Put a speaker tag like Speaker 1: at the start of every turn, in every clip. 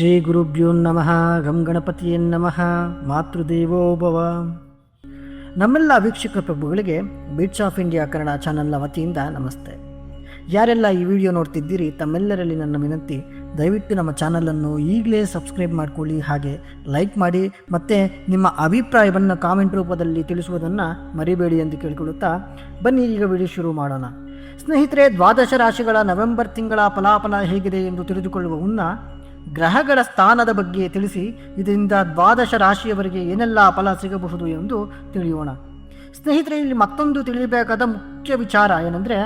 Speaker 1: ಶ್ರೀ ಗುರುಭ್ಯೋ ನಮಃ ಗಂ ಗಣಪತಿಯೇ ನಮಃ, ಮಾತೃದೇವೋ ಭವ. ನಮ್ಮೆಲ್ಲ ವೀಕ್ಷಕ ಪ್ರಭುಗಳಿಗೆ ಬೀಟ್ಸ್ ಆಫ್ ಇಂಡಿಯಾ ಕನ್ನಡ ಚಾನಲ್ನ ವತಿಯಿಂದ ನಮಸ್ತೆ. ಯಾರೆಲ್ಲ ಈ ವಿಡಿಯೋ ನೋಡ್ತಿದ್ದೀರಿ, ತಮ್ಮೆಲ್ಲರಲ್ಲಿ ನನ್ನ ವಿನಂತಿ, ದಯವಿಟ್ಟು ನಮ್ಮ ಚಾನಲನ್ನು ಈಗಲೇ ಸಬ್ಸ್ಕ್ರೈಬ್ ಮಾಡಿಕೊಳ್ಳಿ, ಹಾಗೆ ಲೈಕ್ ಮಾಡಿ, ಮತ್ತು ನಿಮ್ಮ ಅಭಿಪ್ರಾಯವನ್ನು ಕಾಮೆಂಟ್ ರೂಪದಲ್ಲಿ ತಿಳಿಸುವುದನ್ನು ಮರಿಬೇಡಿ ಎಂದು ಕೇಳಿಕೊಳ್ಳುತ್ತಾ ಬನ್ನಿ, ಈಗ ವಿಡಿಯೋ ಶುರು ಮಾಡೋಣ. ಸ್ನೇಹಿತರೆ, ದ್ವಾದಶ ರಾಶಿಗಳ ನವೆಂಬರ್ ತಿಂಗಳ ಫಲಾಫಲ ಹೇಗಿದೆ ಎಂದು ತಿಳಿದುಕೊಳ್ಳುವ ಮುನ್ನ ಗ್ರಹಗಳ ಸ್ಥಾನದ ಬಗ್ಗೆ ತಿಳಿಸಿ, ಇದರಿಂದ ದ್ವಾದಶ ರಾಶಿಯವರಿಗೆ ಏನೆಲ್ಲ ಫಲ ಸಿಗಬಹುದು ಎಂದು ತಿಳಿಯೋಣ. ಸ್ನೇಹಿತರೆ, ಇಲ್ಲಿ ಮತ್ತೊಂದು ತಿಳಿಯಬೇಕಾದ ಮುಖ್ಯ ವಿಚಾರ ಏನಂದರೆ,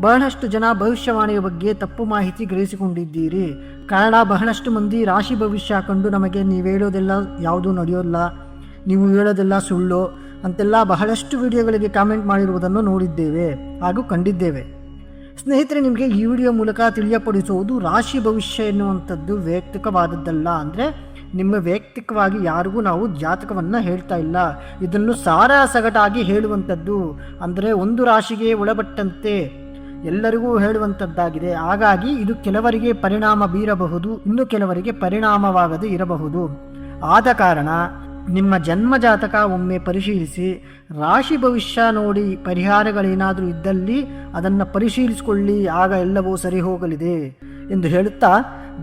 Speaker 1: ಬಹಳಷ್ಟು ಜನ ಭವಿಷ್ಯವಾಣಿಯ ಬಗ್ಗೆ ತಪ್ಪು ಮಾಹಿತಿ ಗ್ರಹಿಸಿಕೊಂಡಿದ್ದೀರಿ. ಕಾರಣ, ಬಹಳಷ್ಟು ಮಂದಿ ರಾಶಿ ಭವಿಷ್ಯ ಕಂಡು ನಮಗೆ ನೀವು ಹೇಳೋದೆಲ್ಲ ಯಾವುದೂ ನಡೆಯೋಲ್ಲ, ನೀವು ಹೇಳೋದೆಲ್ಲ ಸುಳ್ಳು ಅಂತೆಲ್ಲ ಬಹಳಷ್ಟು ವಿಡಿಯೋಗಳಿಗೆ ಕಾಮೆಂಟ್ ಮಾಡಿರುವುದನ್ನು ನೋಡಿದ್ದೇವೆ ಹಾಗೂ ಕಂಡಿದ್ದೇವೆ. ಸ್ನೇಹಿತರೆ, ನಿಮಗೆ ಈ ವಿಡಿಯೋ ಮೂಲಕ ತಿಳಿಯಪಡಿಸುವುದು ರಾಶಿ ಭವಿಷ್ಯ ಎನ್ನುವಂಥದ್ದು ವೈಯಕ್ತಿಕವಾದದ್ದಲ್ಲ. ಅಂದರೆ ನಿಮ್ಮ ವೈಯಕ್ತಿಕವಾಗಿ ಯಾರಿಗೂ ನಾವು ಜಾತಕವನ್ನು ಹೇಳ್ತಾ ಇಲ್ಲ. ಇದನ್ನು ಸಾರ ಸಗಟಾಗಿ ಹೇಳುವಂಥದ್ದು. ಅಂದರೆ ಒಂದು ರಾಶಿಗೆ ಒಳಪಟ್ಟಂತೆ ಎಲ್ಲರಿಗೂ ಹೇಳುವಂಥದ್ದಾಗಿದೆ. ಹಾಗಾಗಿ ಇದು ಕೆಲವರಿಗೆ ಪರಿಣಾಮ ಬೀರಬಹುದು, ಇನ್ನು ಕೆಲವರಿಗೆ ಪರಿಣಾಮವಾಗದೆ ಇರಬಹುದು. ಆದ ಕಾರಣ ನಿಮ್ಮ ಜನ್ಮ ಜಾತಕ ಒಮ್ಮೆ ಪರಿಶೀಲಿಸಿ, ರಾಶಿ ಭವಿಷ್ಯ ನೋಡಿ ಪರಿಹಾರಗಳೇನಾದರೂ ಇದ್ದಲ್ಲಿ ಅದನ್ನು ಪರಿಶೀಲಿಸಿಕೊಳ್ಳಿ, ಆಗ ಎಲ್ಲವೂ ಸರಿ ಹೋಗಲಿದೆ ಎಂದು ಹೇಳುತ್ತಾ,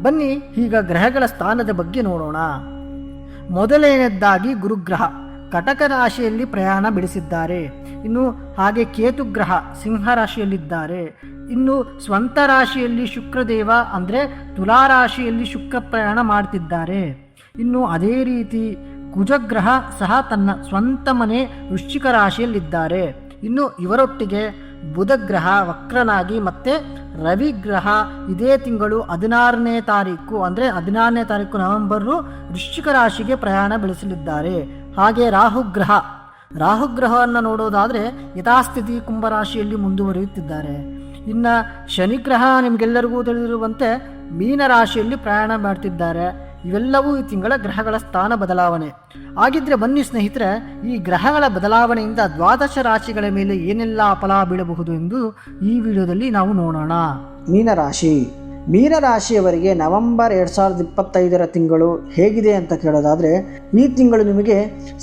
Speaker 1: ಬನ್ನಿ ಈಗ ಗ್ರಹಗಳ ಸ್ಥಾನದ ಬಗ್ಗೆ ನೋಡೋಣ. ಮೊದಲನೆಯದಾಗಿ ಗುರುಗ್ರಹ, ಕಟಕ ರಾಶಿಯಲ್ಲಿ ಪ್ರಯಾಣ ಬೆಳೆಸಿದ್ದಾರೆ. ಇನ್ನು ಹಾಗೆ ಕೇತುಗ್ರಹ ಸಿಂಹ ರಾಶಿಯಲ್ಲಿದ್ದಾರೆ. ಇನ್ನು ಸ್ವಂತ ರಾಶಿಯಲ್ಲಿ ಶುಕ್ರದೇವ ಅಂದರೆ ತುಲಾ ರಾಶಿಯಲ್ಲಿ ಶುಕ್ರ ಪ್ರಯಾಣ ಮಾಡ್ತಿದ್ದಾರೆ. ಇನ್ನು ಅದೇ ರೀತಿ ಕುಜಗ್ರಹ ಸಹ ತನ್ನ ಸ್ವಂತ ಮನೆ ವೃಶ್ಚಿಕ ರಾಶಿಯಲ್ಲಿದ್ದಾರೆ. ಇನ್ನು ಇವರೊಟ್ಟಿಗೆ ಬುಧಗ್ರಹ ವಕ್ರನಾಗಿ ಮತ್ತೆ ರವಿಗ್ರಹ ಇದೇ ತಿಂಗಳು ಹದಿನಾರನೇ ತಾರೀಕು, ಅಂದರೆ ಹದಿನಾರನೇ ತಾರೀಕು ನವೆಂಬರು ವೃಶ್ಚಿಕ ರಾಶಿಗೆ ಪ್ರಯಾಣ ಬೆಳೆಸಲಿದ್ದಾರೆ. ಹಾಗೆ ರಾಹುಗ್ರಹ, ರಾಹುಗ್ರಹವನ್ನು ನೋಡೋದಾದರೆ ಯಥಾಸ್ಥಿತಿ ಕುಂಭರಾಶಿಯಲ್ಲಿ ಮುಂದುವರಿಯುತ್ತಿದ್ದಾರೆ. ಇನ್ನು ಶನಿಗ್ರಹ ನಿಮಗೆಲ್ಲರಿಗೂ ತಿಳಿದಿರುವಂತೆ ಮೀನರಾಶಿಯಲ್ಲಿ ಪ್ರಯಾಣ ಮಾಡ್ತಿದ್ದಾರೆ. ಇವೆಲ್ಲವೂ ಈ ತಿಂಗಳ ಗ್ರಹಗಳ ಸ್ಥಾನ ಬದಲಾವಣೆ. ಆಗಿದ್ರೆ ಬನ್ನಿ ಸ್ನೇಹಿತರೆ, ಈ ಗ್ರಹಗಳ ಬದಲಾವಣೆಯಿಂದ ದ್ವಾದಶ ರಾಶಿಗಳ ಮೇಲೆ ಏನೆಲ್ಲ ಫಲ ಬೀಳಬಹುದು ಎಂದು ಈ ವಿಡಿಯೋದಲ್ಲಿ ನಾವು ನೋಡೋಣ.
Speaker 2: ಮೀನರಾಶಿ. ಮೀನರಾಶಿಯವರಿಗೆ ನವೆಂಬರ್ ಎರಡು ಸಾವಿರದ ಇಪ್ಪತ್ತೈದರ ತಿಂಗಳು ಹೇಗಿದೆ ಅಂತ ಕೇಳೋದಾದರೆ, ಈ ತಿಂಗಳು ನಿಮಗೆ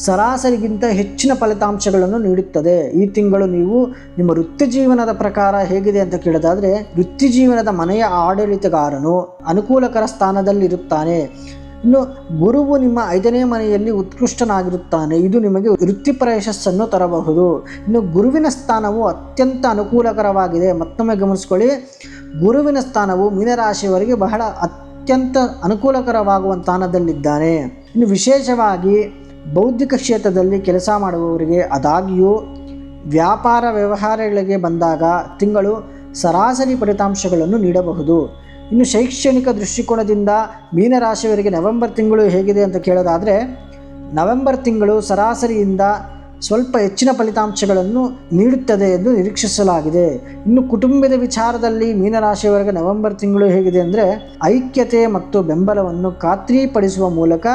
Speaker 2: ಸರಾಸರಿಗಿಂತ ಹೆಚ್ಚಿನ ಫಲಿತಾಂಶಗಳನ್ನು ನೀಡುತ್ತದೆ. ಈ ತಿಂಗಳು ನೀವು ನಿಮ್ಮ ವೃತ್ತಿ ಜೀವನದ ಪ್ರಕಾರ ಹೇಗಿದೆ ಅಂತ ಕೇಳೋದಾದರೆ ವೃತ್ತಿ ಜೀವನದ ಮನೆಯ ಆಡಳಿತಗಾರನು ಅನುಕೂಲಕರ ಸ್ಥಾನದಲ್ಲಿರುತ್ತಾನೆ. ಇನ್ನು ಗುರುವು ನಿಮ್ಮ ಐದನೇ ಮನೆಯಲ್ಲಿ ಉತ್ಕೃಷ್ಟನಾಗಿರುತ್ತಾನೆ. ಇದು ನಿಮಗೆ ವೃತ್ತಿಪರ ಯಶಸ್ಸನ್ನು ತರಬಹುದು. ಇನ್ನು ಗುರುವಿನ ಸ್ಥಾನವು ಅತ್ಯಂತ ಅನುಕೂಲಕರವಾಗಿದೆ. ಮತ್ತೊಮ್ಮೆ ಗಮನಿಸ್ಕೊಳ್ಳಿ. ಗುರುವಿನ ಸ್ಥಾನವು ಮೀನರಾಶಿಯವರಿಗೆ ಬಹಳ ಅತ್ಯಂತ ಅನುಕೂಲಕರವಾಗುವ ಸ್ಥಾನದಲ್ಲಿದ್ದಾನೆ. ಇನ್ನು ವಿಶೇಷವಾಗಿ ಬೌದ್ಧಿಕ ಕ್ಷೇತ್ರದಲ್ಲಿ ಕೆಲಸ ಮಾಡುವವರಿಗೆ ಆದಾಗ್ಯೂ ವ್ಯಾಪಾರ ವ್ಯವಹಾರಗಳಿಗೆ ಬಂದಾಗ ತಿಂಗಳು ಸರಾಸರಿ ಫಲಿತಾಂಶಗಳನ್ನು ನೀಡಬಹುದು. ಇನ್ನು ಶೈಕ್ಷಣಿಕ ದೃಷ್ಟಿಕೋನದಿಂದ ಮೀನರಾಶಿಯವರಿಗೆ ನವೆಂಬರ್ ತಿಂಗಳು ಹೇಗಿದೆ ಅಂತ ಕೇಳೋದಾದರೆ, ನವೆಂಬರ್ ತಿಂಗಳು ಸರಾಸರಿಯಿಂದ ಸ್ವಲ್ಪ ಹೆಚ್ಚಿನ ಫಲಿತಾಂಶಗಳನ್ನು ನೀಡುತ್ತದೆ ಎಂದು ನಿರೀಕ್ಷಿಸಲಾಗಿದೆ. ಇನ್ನು ಕುಟುಂಬದ ವಿಚಾರದಲ್ಲಿ ಮೀನರಾಶಿಯವರೆಗೆ ನವೆಂಬರ್ ತಿಂಗಳು ಹೇಗಿದೆ ಅಂದರೆ, ಐಕ್ಯತೆ ಮತ್ತು ಬೆಂಬಲವನ್ನು ಖಾತ್ರಿಪಡಿಸುವ ಮೂಲಕ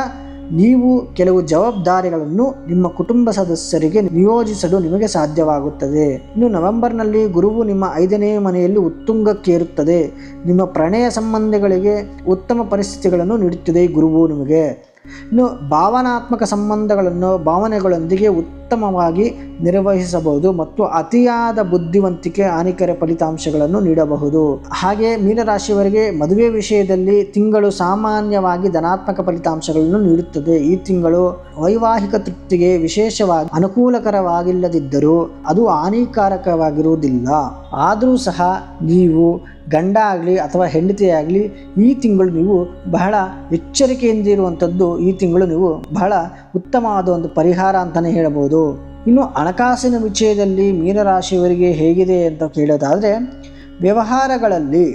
Speaker 2: ನೀವು ಕೆಲವು ಜವಾಬ್ದಾರಿಗಳನ್ನು ನಿಮ್ಮ ಕುಟುಂಬ ಸದಸ್ಯರಿಗೆ ನಿಯೋಜಿಸಲು ನಿಮಗೆ ಸಾಧ್ಯವಾಗುತ್ತದೆ. ಇನ್ನು ನವೆಂಬರ್ನಲ್ಲಿ ಗುರುವು ನಿಮ್ಮ ಐದನೇ ಮನೆಯಲ್ಲಿ ಉತ್ತುಂಗಕ್ಕೇರುತ್ತದೆ. ನಿಮ್ಮ ಪ್ರಣಯ ಸಂಬಂಧಗಳಿಗೆ ಉತ್ತಮ ಪರಿಸ್ಥಿತಿಗಳನ್ನು ನೀಡುತ್ತಿದೆ ಗುರುವು ನಿಮಗೆ. ಇನ್ನು ಭಾವನಾತ್ಮಕ ಸಂಬಂಧಗಳನ್ನು, ಭಾವನೆಗಳೊಂದಿಗೆ ಉತ್ತಮವಾಗಿ ನಿರ್ವಹಿಸಬಹುದು ಮತ್ತು ಅತಿಯಾದ ಬುದ್ಧಿವಂತಿಕೆ ಹಾನಿಕರ ಫಲಿತಾಂಶಗಳನ್ನು ನೀಡಬಹುದು. ಹಾಗೆ ಮೀನರಾಶಿಯವರಿಗೆ ಮದುವೆ ವಿಷಯದಲ್ಲಿ ತಿಂಗಳು ಸಾಮಾನ್ಯವಾಗಿ ಧನಾತ್ಮಕ ಫಲಿತಾಂಶಗಳನ್ನು ನೀಡುತ್ತದೆ. ಈ ತಿಂಗಳು ವೈವಾಹಿಕ ತೃಪ್ತಿಗೆ ವಿಶೇಷವಾಗಿ ಅನುಕೂಲಕರವಾಗಿಲ್ಲದಿದ್ದರೂ ಅದು ಹಾನಿಕಾರಕವಾಗಿರುವುದಿಲ್ಲ. ಆದರೂ ಸಹ ನೀವು ಗಂಡ ಆಗಲಿ ಅಥವಾ ಹೆಂಡತಿಯಾಗಲಿ ಈ ತಿಂಗಳು ನೀವು ಬಹಳ ಎಚ್ಚರಿಕೆಯಿಂದ ಇರುವಂಥದ್ದು ಈ ತಿಂಗಳು ನೀವು ಬಹಳ ಉತ್ತಮವಾದ ಒಂದು ಪರಿಹಾರ ಅಂತಲೇ ಹೇಳಬಹುದು. ಇನ್ನು ಹಣಕಾಸಿನ ವಿಷಯದಲ್ಲಿ ಮೀನರಾಶಿಯವರಿಗೆ ಹೇಗಿದೆ ಅಂತ ಕೇಳೋದಾದರೆ, ವ್ಯವಹಾರಗಳಲ್ಲಿ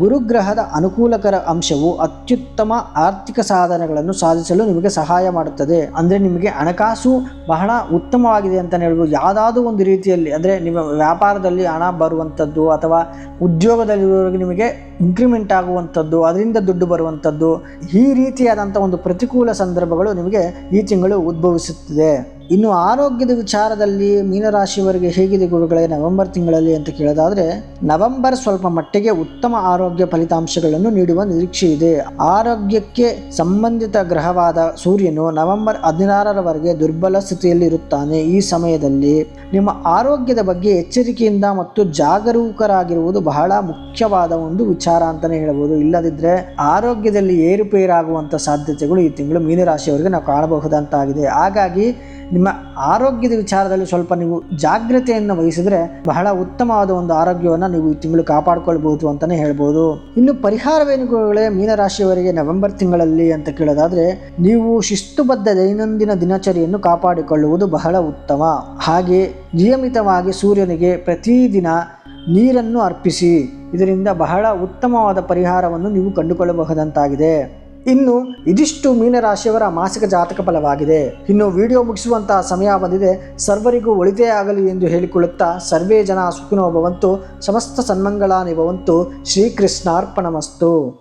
Speaker 2: ಗುರುಗ್ರಹದ ಅನುಕೂಲಕರ ಅಂಶವು ಅತ್ಯುತ್ತಮ ಆರ್ಥಿಕ ಸಾಧನೆಗಳನ್ನು ಸಾಧಿಸಲು ನಿಮಗೆ ಸಹಾಯ ಮಾಡುತ್ತದೆ. ಅಂದರೆ ನಿಮಗೆ ಹಣಕಾಸು ಬಹಳ ಉತ್ತಮವಾಗಿದೆ ಅಂತ ಹೇಳ್ಬೋದು. ಯಾವುದಾದ್ರೂ ಒಂದು ರೀತಿಯಲ್ಲಿ, ಅಂದರೆ ನಿಮ್ಮ ವ್ಯಾಪಾರದಲ್ಲಿ ಹಣ ಬರುವಂಥದ್ದು ಅಥವಾ ಉದ್ಯೋಗದಲ್ಲಿರುವವರಿಗೆ ನಿಮಗೆ ಇನ್ಕ್ರಿಮೆಂಟ್ ಆಗುವಂಥದ್ದು, ಅದರಿಂದ ದುಡ್ಡು ಬರುವಂಥದ್ದು, ಈ ರೀತಿಯಾದಂಥ ಒಂದು ಪ್ರತಿಕೂಲ ಸಂದರ್ಭಗಳು ನಿಮಗೆ ಈ ತಿಂಗಳು ಉದ್ಭವಿಸುತ್ತದೆ. ಇನ್ನು ಆರೋಗ್ಯದ ವಿಚಾರದಲ್ಲಿ ಮೀನರಾಶಿಯವರಿಗೆ ಹೇಗಿದೆ ಗುರುಗಳೇ ನವೆಂಬರ್ ತಿಂಗಳಲ್ಲಿ ಅಂತ ಕೇಳೋದಾದರೆ, ನವೆಂಬರ್ ಸ್ವಲ್ಪ ಮಟ್ಟಿಗೆ ಉತ್ತಮ ಆರೋಗ್ಯ ಫಲಿತಾಂಶಗಳನ್ನು ನೀಡುವ ನಿರೀಕ್ಷೆ ಇದೆ. ಆರೋಗ್ಯಕ್ಕೆ ಸಂಬಂಧಿತ ಗ್ರಹವಾದ ಸೂರ್ಯನು ನವೆಂಬರ್ ಹದಿನಾರರವರೆಗೆ ದುರ್ಬಲ ಸ್ಥಿತಿಯಲ್ಲಿ ಇರುತ್ತಾನೆ ಈ ಸಮಯದಲ್ಲಿ. ನಿಮ್ಮ ಆರೋಗ್ಯದ ಬಗ್ಗೆ ಎಚ್ಚರಿಕೆಯಿಂದ ಮತ್ತು ಜಾಗರೂಕರಾಗಿರುವುದು ಬಹಳ ಮುಖ್ಯವಾದ ಒಂದು ವಿಚಾರ ಅಂತಲೇ ಹೇಳಬಹುದು ಇಲ್ಲದಿದ್ದರೆ ಆರೋಗ್ಯದಲ್ಲಿ ಏರುಪೇರಾಗುವಂಥ ಸಾಧ್ಯತೆಗಳು ಈ ತಿಂಗಳು ಮೀನರಾಶಿಯವರಿಗೆ ನಾವು ಕಾಣಬಹುದಂತಾಗಿದೆ. ಹಾಗಾಗಿ ನಿಮ್ಮ ಆರೋಗ್ಯದ ವಿಚಾರದಲ್ಲಿ ಸ್ವಲ್ಪ ನೀವು ಜಾಗ್ರತೆಯನ್ನು ವಹಿಸಿದರೆ ಬಹಳ ಉತ್ತಮವಾದ ಒಂದು ಆರೋಗ್ಯವನ್ನು ನೀವು ಈ ತಿಂಗಳು ಕಾಪಾಡಿಕೊಳ್ಬಹುದು ಅಂತಲೇ ಹೇಳ್ಬೋದು. ಇನ್ನು ಪರಿಹಾರವೇನುಗಳೇ ಮೀನರಾಶಿಯವರಿಗೆ ನವೆಂಬರ್ ತಿಂಗಳಲ್ಲಿ ಅಂತ ಕೇಳೋದಾದರೆ ನೀವು ಶಿಸ್ತುಬದ್ಧ ದೈನಂದಿನ ದಿನಚರಿಯನ್ನು ಕಾಪಾಡಿಕೊಳ್ಳುವುದು ಬಹಳ ಉತ್ತಮ. ಹಾಗೆ ನಿಯಮಿತವಾಗಿ ಸೂರ್ಯನಿಗೆ ಪ್ರತಿದಿನ ನೀರನ್ನು ಅರ್ಪಿಸಿ. ಇದರಿಂದ ಬಹಳ ಉತ್ತಮವಾದ ಪರಿಹಾರವನ್ನು ನೀವು ಕಂಡುಕೊಳ್ಳಬಹುದಂತಾಗಿದೆ. ಇನ್ನು ಇದಿಷ್ಟು ಮೀನರಾಶಿಯವರ ಮಾಸಿಕ ಜಾತಕ ಫಲವಾಗಿದೆ. ಇನ್ನು ವಿಡಿಯೋ ಮುಗಿಸುವಂತಹ ಸಮಯ ಬಂದಿದೆ. ಸರ್ವರಿಗೂ ಒಳಿತೇ ಆಗಲಿ ಎಂದು ಹೇಳಿಕೊಳ್ಳುತ್ತಾ ಸರ್ವೇ ಜನ ಸುಖಿನೋ ಭವಂತು, ಸಮಸ್ತ ಸನ್ಮಂಗಳಾನಿ ಭವಂತು, ಶ್ರೀಕೃಷ್ಣಾರ್ಪಣಮಸ್ತು.